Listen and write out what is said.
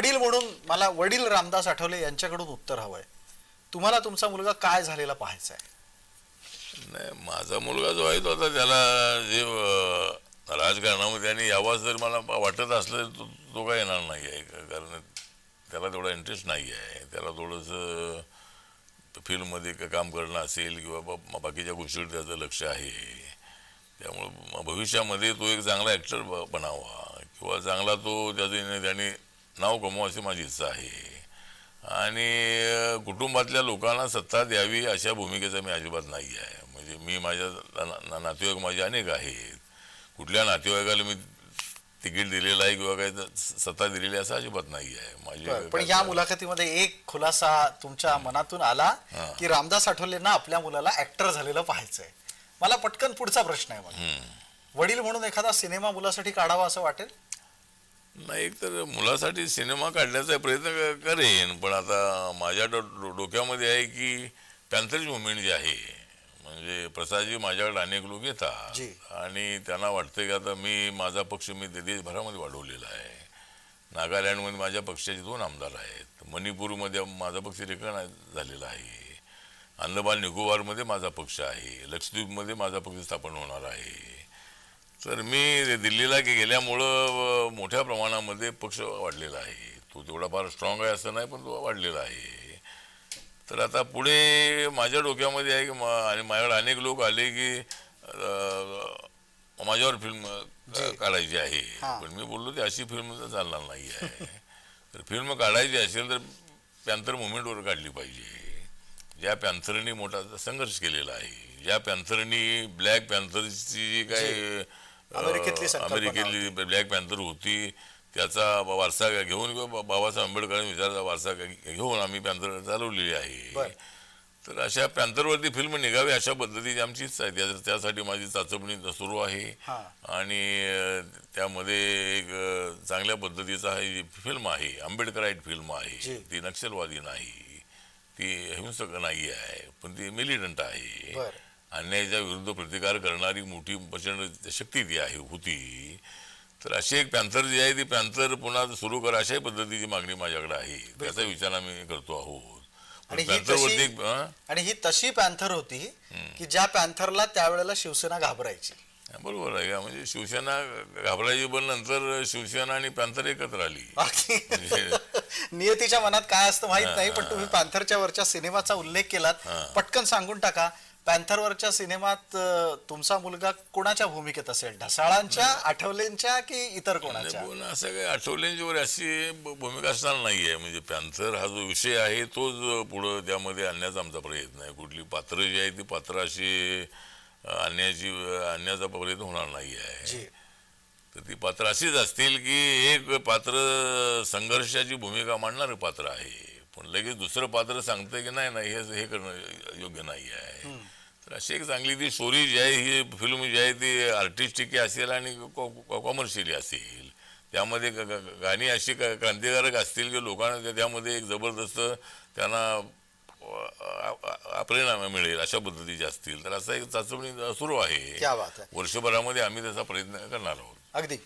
वडील म्हणून मला वडील रामदास आठवले यांच्याकडून उत्तर हवंय. तुम्हाला तुमचा मुलगा काय झालेला पाहायचा आहे? नाही माझा मुलगा जो आहे तो आता त्याला जे राजकारणामध्ये आणि यावा जर मला वाटत असलं तर तो तो काय येणार नाही आहे. कारण त्याला तेवढा इंटरेस्ट नाही आहे. त्याला थोडंसं फील्डमध्ये काम करणं असेल किंवा बा- बाकीच्या गोष्टीवर त्याचं लक्ष आहे. त्यामुळं भविष्यामध्ये तो एक चांगला ॲक्टर बनावा किंवा चांगला तो त्याचे त्याने नाव कमवा अशी माझी इच्छा आहे. आणि कुटुंबातल्या लोकांना सत्ता द्यावी अशा भूमिकेचा मी अजिबात नाही आहे. म्हणजे मी माझ्या नातेवाईक माझे अनेक आहेत. कुठल्या नातेवाईकाला मी तिकीट दिलेलं आहे किंवा काही सत्ता दिलेली असं अजिबात नाही आहे. माझे पण या मुलाखतीमध्ये एक खुलासा तुमच्या मनातून आला. की रामदास आठवलेंना आपल्या मुलाला ऍक्टर झालेलं पाहायचंय. मला पटकन पुढचा प्रश्न आहे मला. वडील म्हणून एखादा सिनेमा मुलासाठी काढावा असं वाटेल? नाही एक तर मुलासाठी सिनेमा काढण्याचा प्रयत्न करेन पण आता माझ्या डो डोक्यामध्ये आहे की पॅन्थर्स मुवमेंट जी आहे म्हणजे प्रसादजी माझ्याकडे अनेक लोक येतात. आणि त्यांना वाटतं की आता मी माझा पक्ष मी देशभरामध्ये वाढवलेला आहे. नागालँडमध्ये माझ्या पक्षाचे दोन आमदार आहेत. मणिपूरमध्ये माझा पक्ष रिकग्नाइज झालेला आहे. अंदमान निकोबारमध्ये माझा पक्ष आहे. लक्षद्वीपमध्ये माझा पक्ष स्थापन होणार आहे. तर मी दिल्लीला गेल्यामुळं मोठ्या प्रमाणामध्ये पक्ष वाढलेला आहे. तो तेवढा फार स्ट्रॉंग आहे असं नाही पण तो वाढलेला आहे. तर आता पुढे माझ्या डोक्यामध्ये आहे की मा- आणि माझ्याकडे अनेक लोक आले की माझ्यावर फिल्म काढायची आहे. पण मी बोललो की अशी फिल्म तर चालणार नाही आहे. तर फिल्म काढायची असेल तर पॅन्थर मुवमेंटवर काढली पाहिजे. ज्या पॅन्थरनी मोठा संघर्ष केलेला आहे. ज्या पॅन्थरनी ब्लॅक पॅन्थरची जी अ, अमेरिकेतली अमेरिकेतली ब्लॅक पॅन्थर होती. त्याचा वारसा घेऊन किंवा बाबासाहेब आंबेडकरांनी विचाराचा वारसा घेऊन आम्ही पॅन्थर चालवलेली आहे. तर अशा पॅन्थरवरती फिल्म निघावी अशा पद्धतीची आमची इच्छा आहे. त्या- त्यासाठी माझी चाचपणी सुरू आहे. आणि त्यामध्ये एक चांगल्या पद्धतीचा ही फिल्म आहे. आंबेडकराईट फिल्म. आहे. ती नक्षलवादी नाही. ती हिंसक नाही आहे. पण ती मिलिटंट आहे. अन्यायाच्या विरुद्ध प्रतिकार करणारी मोठी प्रचंड शक्ती ती आहे होती तर अशी एक पॅन्थर जी आहे ती पॅन्थर पुन्हा सुरू कर अशाही पद्धतीची मागणी माझ्याकडे आहे. त्याचा विचार आम्ही करतो आहोत. आणि ही तशी- एक-? आणि तशी पॅन्थर होती की ज्या पॅन्थरला त्यावेळेला शिवसेना घाबरायची. बरोबर आहे. का म्हणजे शिवसेना घाबरायची पण नंतर शिवसेना आणि पॅन्थर एकत्र आली. नियतीच्या मनात काय असतं माहीत नाही पण तुम्ही पॅन्थरच्या वरच्या सिनेमाचा उल्लेख केलात. पटकन सांगून टाका. पॅन्थरवरच्या सिनेमात तुमचा मुलगा कोणाच्या भूमिकेत असेल? ढसाळांच्या आठवलेंच्या की इतर कोणाच्या? असं काही आठवल्यांच्यावर अशी भूमिका असणार नाही आहे म्हणजे पॅन्थर हा जो विषय आहे तोच पुढं त्यामध्ये आणण्याचा आमचा प्रयत्न आहे. कुठली पात्र जी आहे ती पात्र अशी आणण्याची आणण्याचा प्रयत्न होणार नाही आहे तर ती पात्र अशीच असतील की एक पात्र संघर्षाची भूमिका मांडणारं पात्र आहे. पण लगेच दुसरं पात्र सांगतं की नाही नाही हे हे करणं योग्य नाही आहे तर अशी एक चांगली ती स्टोरी जी आहे ही फिल्म जी आहे ती आर्टिस्टिक असेल आणि कॉमर्शियली असेल. त्यामध्ये गाणी अशी क्रांतिकारक असतील की लोकांना त्या- त्यामध्ये एक जबरदस्त त्यांना प्रेरणा मिळेल अशा पद्धतीचे असतील. तर असा एक चाचपणी सुरू आहे. वर्षभरामध्ये आम्ही त्याचा प्रयत्न करणार आहोत. अगदी.